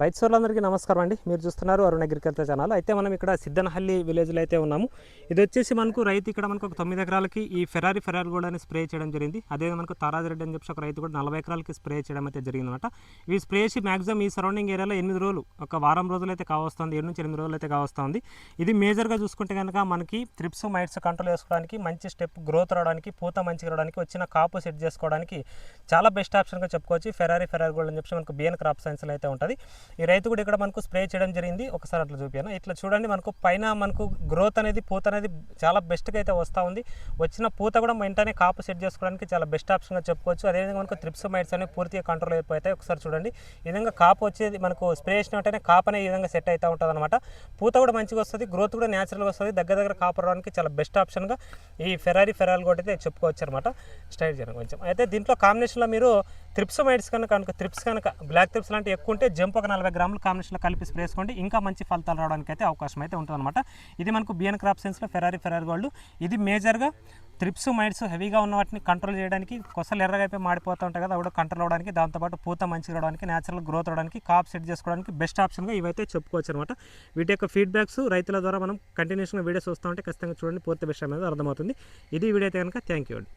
రైతు సోర్లందరికీ నమస్కారం అండి. మీరు చూస్తున్నారు అరుణ్ అగ్రికల్చర్ ఛానల్. అయితే మనం ఇక్కడ సిద్ధనహల్లి విలేజ్లో అయితే ఉన్నాము. ఇది వచ్చేసి మనకు రైతు ఇక్కడ మనకు ఒక తొమ్మిది ఎకరాలకి ఈ ఫెరారీ ఫెరారీ కూడా అని స్ప్రే చేయడం జరిగింది. అదే మనకు తారాజ్ రెడ్డి అని చెప్పి ఒక రైతు కూడా నలభై ఎకరాలకి స్ప్రే చేయడం అయితే జరిగిందనమాట ఇవి స్ప్రే చేసి మాక్సిమం ఈ సరౌండింగ్ ఏరియాలో ఎనిమిది రోజులు ఒక వారం రోజులు అయితే కావస్తుంది. ఏడు నుంచి ఎనిమిది రోజులు అయితే కావస్తుంది. ఇది మేజర్గా చూసుకుంటే కనుక మనకి త్రిప్స్ మైట్స్ కంట్రోల్ చేసుకోవడానికి మంచి స్టెప్ గ్రోత్ రావడానికి పూత మంచిగా రావడానికి వచ్చిన కాపు సెట్ చేసుకోవడానికి చాలా బెస్ట్ ఆప్షన్గా చెప్పుకోవచ్చు. ఫెరారీ ఫెరారీ గోల్డ్ అని చెప్పి మనకు బిఎన్ క్రాప్ సైన్స్లో అయితే ఉంటుంది. ఈ రైతు కూడా ఇక్కడ మనకు స్ప్రే చేయడం జరిగింది. ఒకసారి అట్లా చూపాను ఇట్లా చూడండి మనకు పైన మనకు గ్రోత్ అనేది పూత అనేది చాలా బెస్ట్గా అయితే వస్తూ ఉంది. వచ్చిన పూత కూడా వెంటనే కాపు సెట్ చేసుకోవడానికి చాలా బెస్ట్ ఆప్షన్గా చెప్పుకోవచ్చు. అదేవిధంగా మనకు త్రిప్స్ మైట్స్ అనేవి పూర్తిగా కంట్రోల్ అయిపోతాయి. ఒకసారి చూడండి. ఈ విధంగా కాపు వచ్చేది మనకు స్ప్రే చేసిన వెంటనే కాపు అనే ఈ విధంగా సెట్ అవుతూ ఉంటుంది అనమాట పూత కూడా మంచిగా వస్తుంది గ్రోత్ కూడా న్యాచురల్గా వస్తుంది. దగ్గర దగ్గర కాపు రావడానికి చాలా బెస్ట్ ఆప్షన్గా ఈ ఫెరారీ ఫెరాల్ కూడా అయితే చెప్పుకోవచ్చు అనమాట స్టైల్ చేయడం కొంచెం. అయితే దీంట్లో కాంబినేషన్లో మీరు త్రిప్సమైడ్స్ కనుక కనుక త్రిప్స్ కనుక బ్లాక్ త్రిప్స్ లాంటివి ఎక్కువ ఉంటే జంప్ ఒక నలభై గ్రాములు కాంబినేషన్లో కలిపి స్ప్రే వేసుకోండి ఇంకా మంచి ఫలితాలు రావడానికి అయితే అవకాశం అయితే ఉంటుందన్నమాట. ఇది మనకు బిఎన్ క్రాప్ సైన్స్లో ఫెరారీ ఫెరారీ గోల్డ్. ఇది మేజర్గా త్రిప్స్ మైడ్స్ హెవీగా ఉన్న వాటిని కంట్రోల్ చేయడానికి కొసలు ఎర్రగా అయిపోయి మాడిపోతూ ఉంటాయి కదా అవి కూడా కంట్రోల్ అవడానికి దాంతోపాటు పూత మంచిగా రావడానికి న్యాచురల్ గ్రోత్ అవడానికి కాప్ సెట్ చేసుకోవడానికి బెస్ట్ ఆప్షన్గా ఇవైతే చెప్పుకోవచ్చు అనమాట వీటి యొక్క ఫీడ్బ్యాక్స్ రైతుల ద్వారా మనం కంటిన్యూస్గా వీడియోస్ వస్తూ ఉంటే ఖచ్చితంగా చూడండి పూర్తి విషయం అనేది అర్థమవుతుంది. ఇది వీడియో అయితే కనుక థ్యాంక్ యూ అండి.